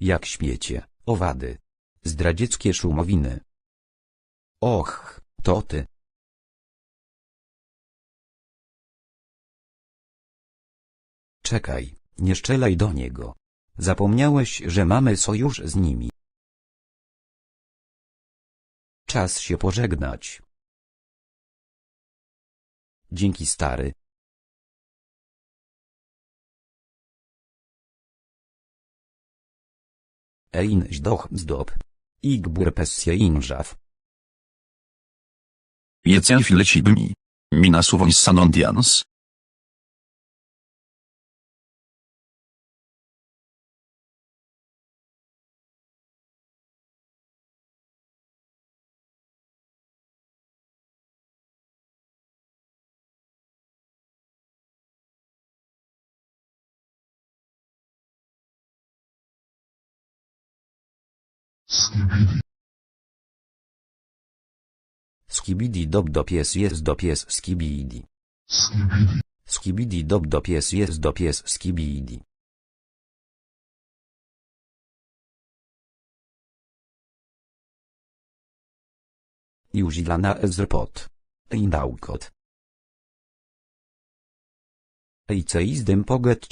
Jak śmiecie, owady. Zdradzieckie szumowiny. Och, to ty. Czekaj, nie strzelaj do niego. Zapomniałeś, że mamy sojusz z nimi. Czas się pożegnać. Dzięki stary. Ein zdoch zdop. Igbur pessie inżaw. Jecen fileci bmi. Mina suwon sanondians. Skibidi dob do pies jest do pies skibidi. Skibidi dob do pies jest do pies skibidi. Już dla na ezrpot. Indaukot. Ej co izdem poget.